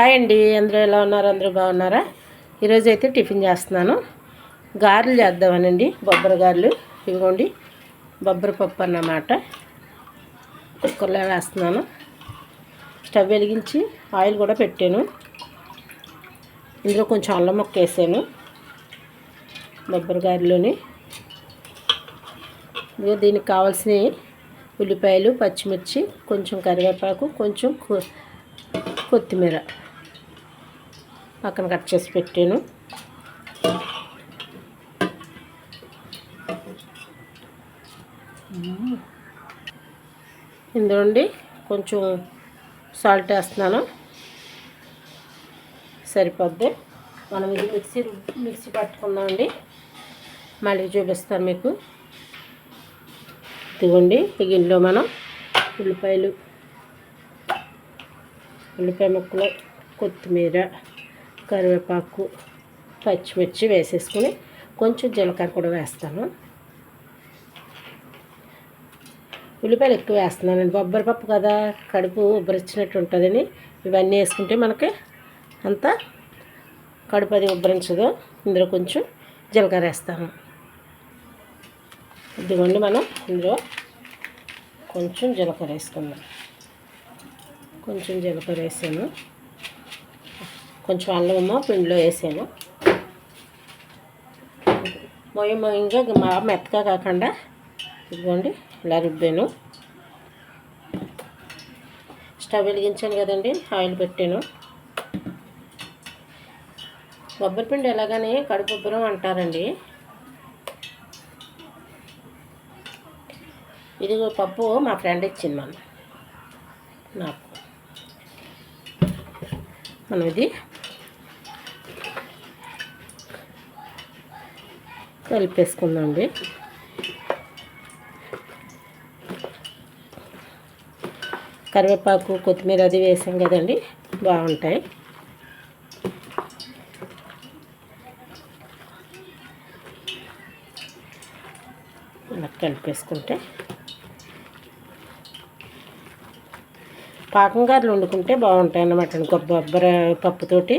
Hi అండి అందరూ ఎలా ఉన్నారు? అందరూ బాగున్నారా? ఈరోజు అయితే టిఫిన్ చేస్తున్నాను. గారెలు చేద్దామనండి బొబ్బర గారెలు. ఇదిగోండి బొబ్బర పప్పు అన్నమాట. కుక్కర్లో వేస్తున్నాను. స్టవ్ వెలిగించి ఆయిల్ కూడా పెట్టాను. ఇందులో కొంచెం అల్లం మొక్క వేసాను. బొబ్బర గారెలోని. ఇదిగో దీనికి కావాల్సిన ఉల్లిపాయలు పచ్చిమిర్చి కొంచెం కరివేపాకు కొంచెం కొత్తిమీర. పక్కన కట్ చేసి పెట్టాను. ఇందులోండి కొంచెం సాల్ట్ వేస్తున్నాను. సరిపోద్ది. మనం ఇది మిక్సీ మిక్సీ పట్టుకుందామండి. మళ్ళీ చూపిస్తాను మీకు. ఇదిగోండి ఈ గిన్నెలో మనం ఉల్లిపాయలు ఉల్లిపాయ ముక్కలు కొత్తిమీర కరివేపాకు పచ్చిమిర్చి వేసేసుకుని కొంచెం జీలకర్ర కూడా వేస్తాను. ఉల్లిపాయలు ఎక్కువ వేస్తున్నానండి. బొబ్బరి పప్పు కదా కడుపు ఉబ్బరించినట్టు ఉంటుందని ఇవన్నీ వేసుకుంటే మనకి అంతా కడుపు అది ఉబ్బరించదు. ఇందులో కొంచెం జీలకర్ర వేస్తాను. ఇదిగోండి మనం ఇందులో కొంచెం జీలకర్ర వేసుకుందాం. కొంచెం జీలకర్ర వేసాను. కొంచెం అల్లమో పిండిలో వేసాను. మొయ్య మొయ్యంగా మా మెత్తగా కాకుండా ఇదిగోండి ఇలా రుబ్బాను. స్టవ్ వెలిగించాను కదండి ఆయిల్ పెట్టాను. కొబ్బరి పిండి ఎలాగని కడుపుబ్బరం అంటారండి. ఇది పప్పు మా ఫ్రెండ్ ఇచ్చింది మనం నాకు. మనం ఇది కలిపేసుకుందామండి కరివేపాకు కొత్తిమీర అది వేసాం కదండి. బాగుంటాయి. ఇలా కలిపేసుకుంటే. పాకం గారెలు వండుకుంటే బాగుంటాయి అన్నమాట కొబ్బరి పప్పుతోటి.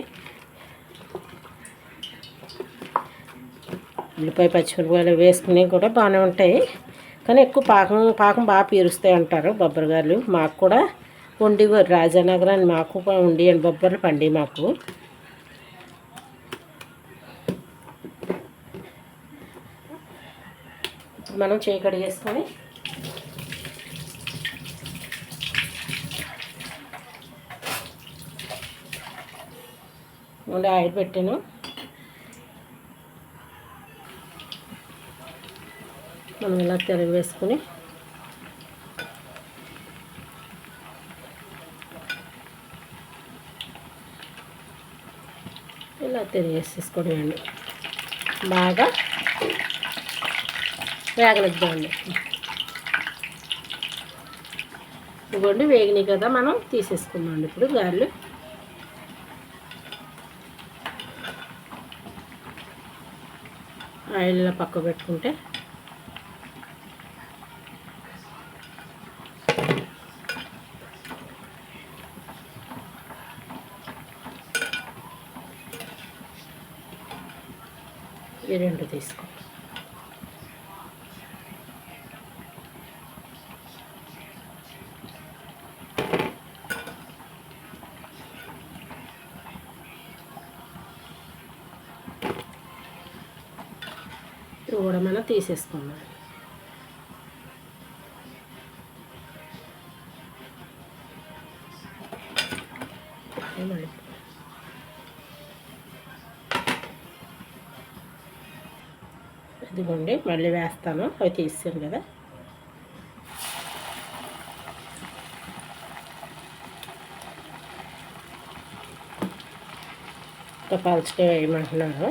ఉల్లిపాయ పచ్చిమిరపకాయలు వేసుకునేవి కూడా బాగానే ఉంటాయి. కానీ ఎక్కువ పాకం పాకం బాగా పీరుస్తాయి అంటారు బొబ్బరగారులు మాకు కూడా వండి రాజానగరాన్ని మాకు ఉండి అండి బొబ్బర్లు పండి మాకు. మనం చేయి కడిగేసుకొని ఉండి ఆయిల్ పెట్టాను. మనం ఇలా తిరగ వేసుకుని ఇలా తిరిగేసేసుకోవడం అండి బాగా వేగనిద్దామండి ఇవ్వండి వేగినాయి కదా మనం తీసేసుకుందామండి. ఇప్పుడు గారెలు ఆయిల్లో పక్క పెట్టుకుంటే ఈ రెండు తీసుకో. ఇవి కూడా మనం తీసేసుకుందాం. ఇదిగోండి మళ్ళీ వేస్తాను. అవి తీసాను కదా. ఇంకా వేయమంటున్నాను.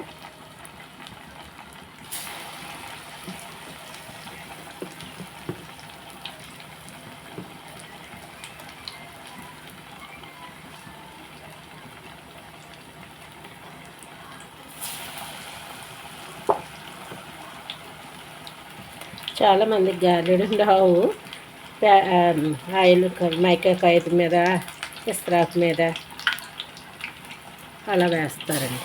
చాలామంది గారెలు రావు ఆయిల్ మైకా కాగితం మీద ఇస్త్రాకు మీద అలా వేస్తారండి.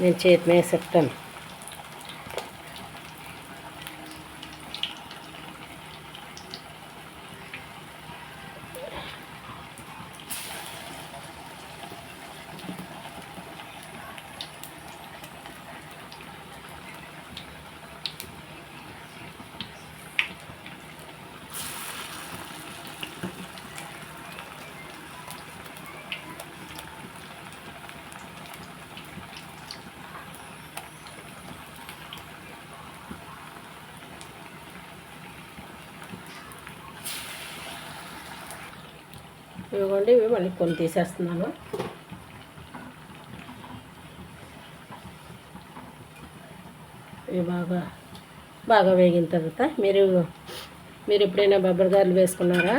నేను చేతి మీద చెప్తాను. ఇవ్వండి ఇవి మళ్ళీ కొన్ని తీసేస్తున్నాను. ఇవి బాగా బాగా వేగిన తర్వాత మీరు మీరు ఎప్పుడైనా బొబ్బరి గారెలు వేసుకున్నారా?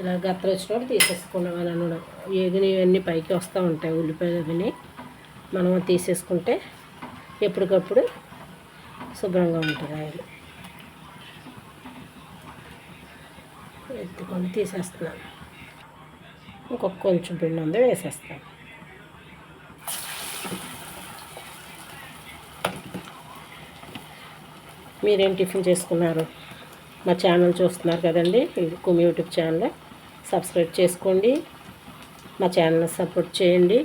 ఇలా గత్తలు వచ్చినప్పుడు తీసేసుకున్నామని అనడం ఏగిని ఇవన్నీ పైకి వస్తూ ఉంటాయి ఉల్లిపాయలు అవిని. మనం తీసేసుకుంటే ఎప్పటికప్పుడు శుభ్రంగా ఉంటుంది ఆయిల్ ఎత్తుకొని తీసేస్తున్నాను. ఇంకొక కొంచెం పిండి ఉంది వేసేస్తాను. మీరేం టిఫిన్ చేసుకున్నారు? మా ఛానల్ చూస్తున్నారు కదండి ఇది కుమి యూట్యూబ్ ఛానల్. సబ్స్క్రైబ్ చేసుకోండి మా ఛానల్ సపోర్ట్ చేయండి.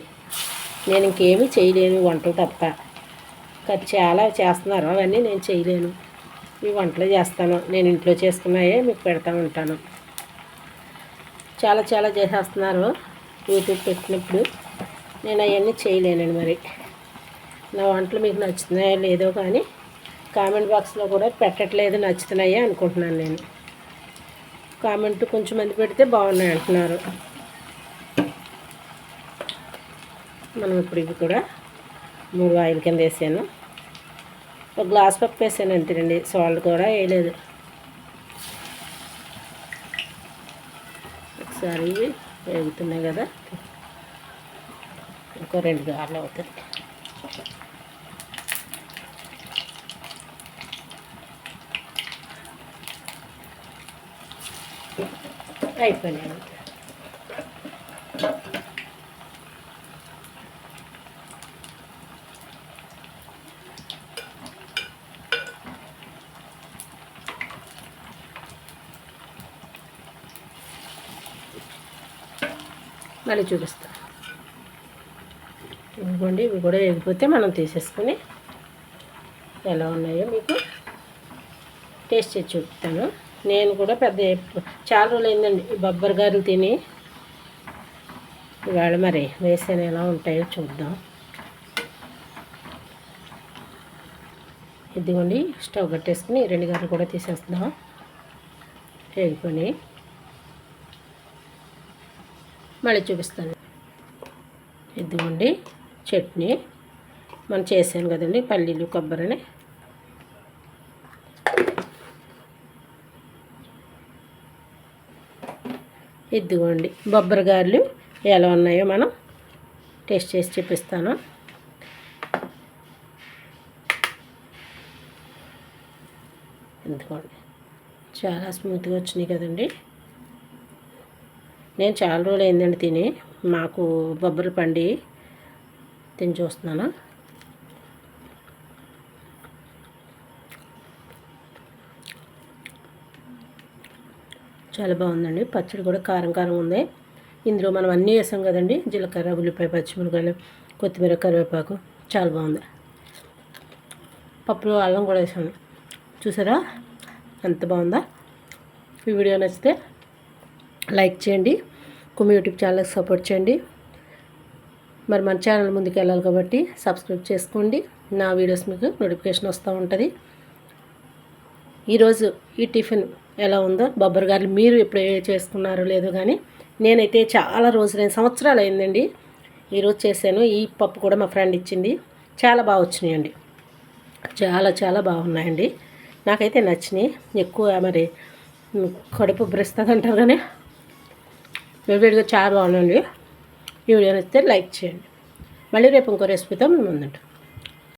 నేను ఇంకేమీ చేయలేను వంటలు తప్ప. కానీ చాలా చేస్తున్నారు అవన్నీ నేను చేయలేను. ఈ వంటలు చేస్తాను. నేను ఇంట్లో చేసుకున్నాయే మీకు పెడతా ఉంటాను. చాలా చాలా చేసేస్తున్నారు యూట్యూబ్ పెట్టినప్పుడు నేను అవన్నీ చేయలేనండి మరి. నా వంటలు మీకు నచ్చుతున్నాయో లేదో కానీ కామెంట్ బాక్స్లో కూడా పెట్టట్లేదు నచ్చుతున్నాయా అనుకుంటున్నాను నేను. కామెంట్ కొంచెం మంది పెడితే బాగున్నాయి అంటున్నారు. మనం ఇప్పుడు ఇవి కూడా మూడు ఆయిల్ కింద వేసాను. ఒక గ్లాస్ పప్పు వేసాను అంతేనండి. సాల్ట్ కూడా వేయలేదు. ఒకసారి ఇవి వేగుతున్నాయి కదా. ఇంకో రెండు గారెలు అవుతుంది అయిపోయినాయి. మళ్ళీ చూపిస్తాను ఇవ్వండి ఇవి కూడా వేగిపోతే మనం తీసేసుకొని ఎలా ఉన్నాయో మీకు టేస్ట్ చేసి చూపుతాను నేను కూడా పెద్ద చాలా రోజులు అయిందండి బొబ్బర్ గారు తిని. ఇవాళ మరి వేసాను ఎలా ఉంటాయో చూద్దాం. ఇదిగోండి స్టవ్ కట్టేసుకుని రెండు గంటలు కూడా తీసేస్తున్నాం. వేగిపోయి మళ్ళీ చూపిస్తాను. ఇదిగోండి చట్నీ. మనం చేసాను కదండి పల్లీలు కొబ్బరిని. ఇదిగోండి బొబ్బరి గారెలు ఎలా ఉన్నాయో మనం టేస్ట్ చేసి చూపిస్తాను. ఇదిగోండి చాలా స్మూత్గా వచ్చినాయి కదండి. నేను చాలా రోజులు అయిందండి తిని. మాకు బొబ్బరి పండి తిని చూస్తున్నాను. చాలా బాగుందండి. పచ్చడి కూడా కారం కారం ఉంది. ఇందులో మనం అన్నీ వేసాం కదండి. జీలకర్ర ఉల్లిపాయ పచ్చిమిరకాయలు కొత్తిమీర కరివేపాకు. చాలా బాగుంది. పప్పులో అల్లం కూడా వేసాను. చూసారా? ఎంత బాగుందా? ఈ వీడియో నచ్చితే లైక్ చేయండి. కుమి యూట్యూబ్ ఛానల్కి సపోర్ట్ చేయండి. మరి మన ఛానల్ ముందుకు వెళ్ళాలి కాబట్టి సబ్స్క్రైబ్ చేసుకోండి. నా వీడియోస్ మీకు నోటిఫికేషన్ వస్తూ ఉంటుంది. ఈరోజు ఈ టిఫిన్ ఎలా ఉందో బొబ్బరి గారు మీరు ఎప్పుడు చేసుకున్నారో లేదో కానీ నేనైతే చాలా రోజులైన సంవత్సరాలు అయిందండి. ఈరోజు చేశాను. ఈ పప్పు కూడా మా ఫ్రెండ్ ఇచ్చింది. చాలా బాగా వచ్చినాయండి. చాలా చాలా బాగున్నాయండి నాకైతే నచ్చినాయి. ఎక్కువ మరి కడుపు బ్రెస్తుంది అంటారు కానీ వేడివేడిగా చాలా బాగుందండి ఈ వీడియో నచ్చితే లైక్ చేయండి. మళ్ళీ రేపు ఇంకో రెసిపీతో మేము ముందుంటాం